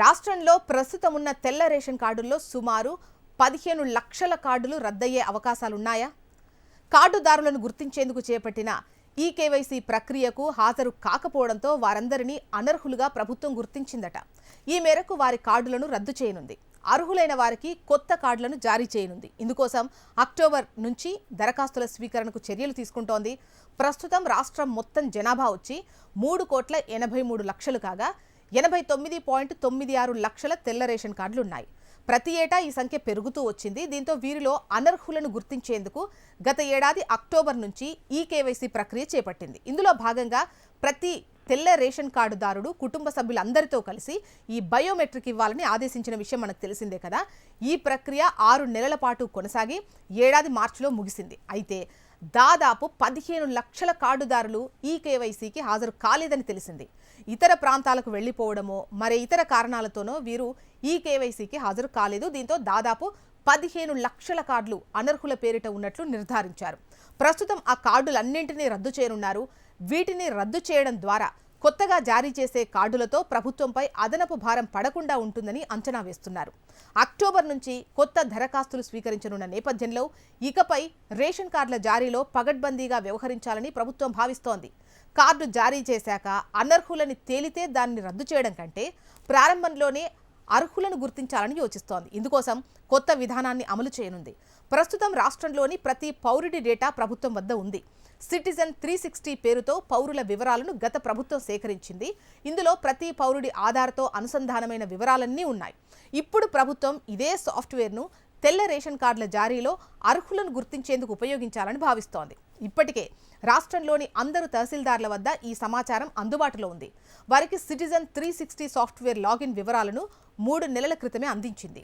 రాష్ట్రంలో ప్రస్తుతం ఉన్న తెల్ల రేషన్ కార్డుల్లో సుమారు పదిహేను లక్షల కార్డులు రద్దయ్యే అవకాశాలున్నాయా? కార్డుదారులను గుర్తించేందుకు చేపట్టిన ఈ కేవైసీ ప్రక్రియకు హాజరు కాకపోవడంతో వారందరినీ అనర్హులుగా ప్రభుత్వం గుర్తించిందట. ఈ మేరకు వారి కార్డులను రద్దు చేయనుంది. అర్హులైన వారికి కొత్త కార్డులను జారీ చేయనుంది. ఇందుకోసం అక్టోబర్ నుంచి దరఖాస్తుల స్వీకరణకు చర్యలు తీసుకుంటోంది. ప్రస్తుతం రాష్ట్రం మొత్తం జనాభా వచ్చి మూడు కోట్ల ఎనభై మూడు లక్షలు కాగా ఎనభై తొమ్మిది పాయింట్ తొమ్మిది ఆరు లక్షల తెల్ల రేషన్ కార్డులు ఉన్నాయి ప్రతి ఏటా ఈ సంఖ్య పెరుగుతూ వచ్చింది. దీంతో వీరిలో అనర్హులను గుర్తించేందుకు గత ఏడాది అక్టోబర్ నుంచి ఈ కేవైసీ ప్రక్రియ చేపట్టింది. ఇందులో భాగంగా ప్రతి తెల్ల రేషన్ కార్డుదారుడు కుటుంబ సభ్యులందరితో కలిసి ఈ బయోమెట్రిక్ ఇవ్వాలని ఆదేశించిన విషయం మనకు తెలిసిందే కదా. ఈ ప్రక్రియ ఆరు నెలల పాటు కొనసాగి ఏడాది మార్చిలో ముగిసింది. అయితే దాదాపు పదిహేను లక్షల కార్డుదారులు ఈ కేవైసీకి హాజరు కాలేదని తెలిసింది. ఇతర ప్రాంతాలకు వెళ్ళిపోవడమో మరే ఇతర కారణాలతోనో వీరు ఈ కేవైసీకి హాజరు కాలేదు. దీంతో దాదాపు పదిహేను లక్షల కార్డులు అనర్హుల పేరిట ఉన్నట్లు నిర్ధారించారు. ప్రస్తుతం ఆ కార్డులన్నింటినీ రద్దు చేయనున్నారు. వీటిని రద్దు చేయడం ద్వారా కొత్తగా జారీ చేసే కార్డులతో ప్రభుత్వంపై అదనపు భారం పడకుండా ఉంటుందని అంచనా వేస్తున్నారు. అక్టోబర్ నుంచి కొత్త దరఖాస్తులు స్వీకరించనున్న నేపథ్యంలో ఇకపై రేషన్ కార్డుల జారీలో పగడ్బందీగా వ్యవహరించాలని ప్రభుత్వం భావిస్తోంది. కార్డు జారీ చేశాక అనర్హులని తేలితే దాన్ని రద్దు చేయడం కంటే ప్రారంభంలోనే అర్హులను గుర్తించాలని యోచిస్తోంది. ఇందుకోసం కొత్త విధానాన్ని అమలు చేయనుంది. ప్రస్తుతం రాష్ట్రంలోని ప్రతి పౌరుడి డేటా ప్రభుత్వం వద్ద ఉంది. సిటిజన్ త్రీ సిక్స్టీ పేరుతో పౌరుల వివరాలను గత ప్రభుత్వం సేకరించింది. ఇందులో ప్రతి పౌరుడి ఆధార్తో అనుసంధానమైన వివరాలన్నీ ఉన్నాయి. ఇప్పుడు ప్రభుత్వం ఇదే సాఫ్ట్వేర్ను తెల్ల రేషన్ కార్డుల జారీలో అర్హులను గుర్తించేందుకు ఉపయోగించాలని భావిస్తోంది. ఇప్పటికే రాష్ట్రంలోని అందరు తహసీల్దార్ల వద్ద ఈ సమాచారం అందుబాటులో ఉంది. వారికి citizen three sixty software login వివరాలను మూడు నెలల క్రితమే అందించింది.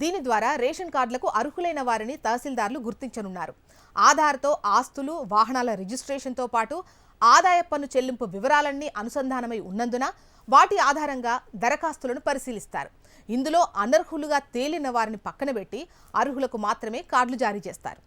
దీని ద్వారా రేషన్ కార్డులకు అర్హులైన వారిని తహసీల్దార్లు గుర్తించనున్నారు. ఆధార్తో ఆస్తులు వాహనాల రిజిస్ట్రేషన్తో పాటు ఆదాయ పన్ను చెల్లింపు వివరాలన్నీ అనుసంధానమై ఉన్నందున వాటి ఆధారంగా దరఖాస్తులను పరిశీలిస్తారు. ఇందులో అనర్హులుగా తేలిన వారిని పక్కన పెట్టి అర్హులకు మాత్రమే కార్డులు జారీ చేస్తారు.